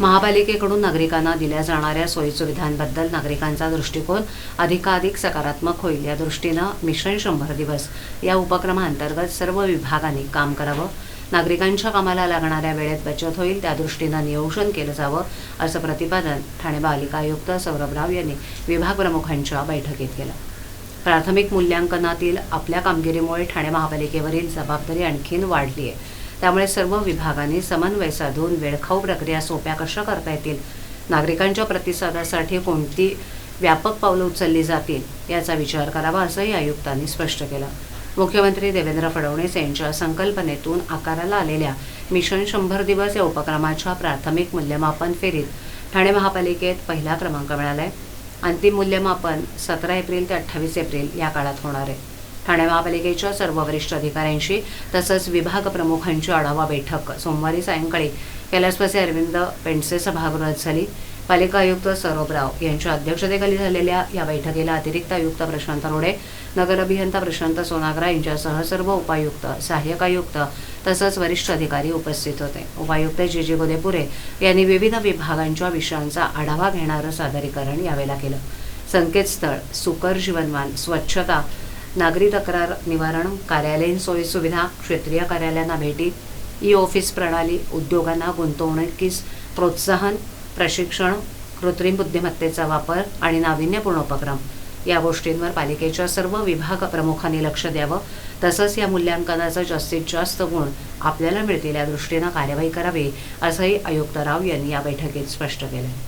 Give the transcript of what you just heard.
महापालिकेकडून नागरिकांना दिल्या जाणाऱ्या सोयीसुविधांबद्दल नागरिकांचा दृष्टिकोन अधिकाधिक सकारात्मक होईल या दृष्टीनं मिशन शंभर दिवस या उपक्रमाअंतर्गत सर्व विभागांनी काम करावं. नागरिकांच्या कामाला लागणाऱ्या वेळेत बचत होईल त्या दृष्टीनं नियोजन केलं जावं असं प्रतिपादन ठाणे पालिका आयुक्त सौरभ राव यांनी विभाग प्रमुखांच्या बैठकीत केलं. प्राथमिक मूल्यांकनातील आपल्या कामगिरीमुळे ठाणे महापालिकेवरील जबाबदारी आणखीन वाढली आहे त्यामुळे सर्व विभागांनी समन्वय साधून वेळखाऊ प्रक्रिया सोप्या कशा करता येतील? नागरिकांच्या प्रतिसादासाठी कोणती व्यापक पावलं उचलली जातील? याचा विचार करावा असंही आयुक्तांनी स्पष्ट केलं. मुख्यमंत्री देवेंद्र फडणवीस यांच्या संकल्पनेतून आकाराला आलेल्या मिशन शंभर दिवस या उपक्रमाच्या प्राथमिक मूल्यमापन फेरीत ठाणे महापालिकेत पहिला क्रमांक मिळाला आहे अंतिम मूल्यमापन सतरा एप्रिल ते अठ्ठावीस एप्रिल या काळात होणार आहे. ठाणे महापालिकेच्या सर्व वरिष्ठ अधिकाऱ्यांशी तसंच विभाग प्रमुखांची आढावा बैठक. सोमवारी सायंकाळी कैलासवासी अरविंद पेंडसे सभागृहात झाली. पालिका आयुक्त सौरभ राव यांच्या अध्यक्षतेखाली झालेल्या या बैठकीला अतिरिक्त आयुक्त प्रशांत रोडे नगर अभियंता प्रशांत सोनागरा यांच्यासह सर्व उपायुक्त सहाय्यक आयुक्त तसंच वरिष्ठ अधिकारी उपस्थित होते. उपायुक्त जी जी गोदेपुरे यांनी विविध विभागांच्या विषयांचा आढावा घेणारं सादरीकरण यावेळेला केलं. संकेतस्थळ सुकर जीवनमान स्वच्छता नागरी तक्रार निवारण कार्यालयीन सोयीसुविधा क्षेत्रीय कार्यालयांना भेटी ई ऑफिस प्रणाली उद्योगांना गुंतवणुकीस प्रोत्साहन प्रशिक्षण कृत्रिम बुद्धिमत्तेचा वापर आणि नाविन्यपूर्ण उपक्रम. या गोष्टींवर पालिकेच्या सर्व विभाग प्रमुखांनी लक्ष द्यावं. तसंच या मूल्यांकनाचा जास्तीत जास्त गुण आपल्याला मिळतील या दृष्टीनं कार्यवाही करावी असंही आयुक्त राव यांनी या बैठकीत स्पष्ट केलं.